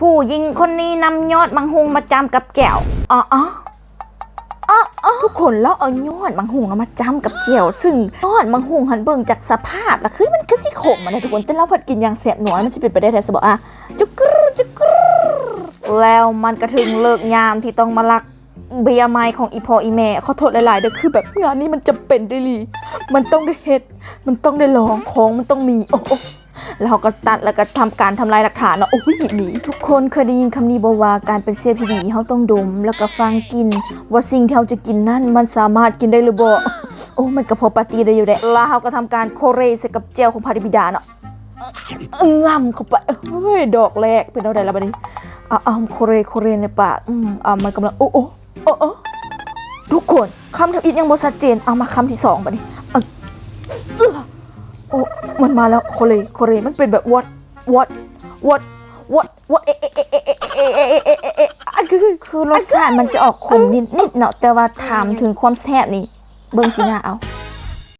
ผู้หญิงคนนี้นำยอดมังหุงมาจำกับแจวอ๋ออ๋อทุกคนแล้วเอายอดมังหุงเอามาจำกับแจ่วซึ่งยอดมังหุงหันเบิ่งจากสภาพแล้วคือมันก็สิขมมันนะทุกคนแต่เราผัดกินอย่างแสบหน่อยมันจะเป็นไปได้แท้สบอกอะจุกรจุกรแล้วมันก็ถึงเลิกยามที่ต้องมาลักเบียไม้ของอีพออีแม่ขอโทษหลายๆเด้อคือแบบงานนี้มันจำเป็นได้ลีมันต้องได้เฮ็ดมันต้องได้ลองของมันต้องมีโอ้ เราก็ตัดแล้วก็ทำการทำลายหลักฐานเนาะโอ้ยหนีทุกคนเคยได้ยินคำนี้บอกว่าการเป็นเซฟที่ดีเขาต้องดม แล้วก็ฟังกิน ว่าสิ่งที่เราจะกินนั่นมันสามารถกินได้หรือบ่โอ้มันก็พอปารีได้อยู่แหละแล้วเราก็ทำการโคเรใส่กับเจลของพาริบิดาเนาะเอ้องำเข้าไปเฮ้ยดอกแรกเป็นเอาได้แล้วบัดนี้อะอะโคเรโคเรในปากอืมอะมันกำลังโอ้โอ้โอ้โอ้ทุกคนคำทำอิดยังบ่ชัดเจนเอามาคำที่สองบัดนี้เออ โอ้มันมาแล้วโคเรโคเรมันเป็นแบบ what what what what what เอเอะเอเอะเอเอะเอเอะเอเอะเอะอะคือคือรสชาติมันจะออกขมนิดนิดๆเนาะแต่ว่าถามถึงความแซ่บนี่เบิ่งสีหน้าเอา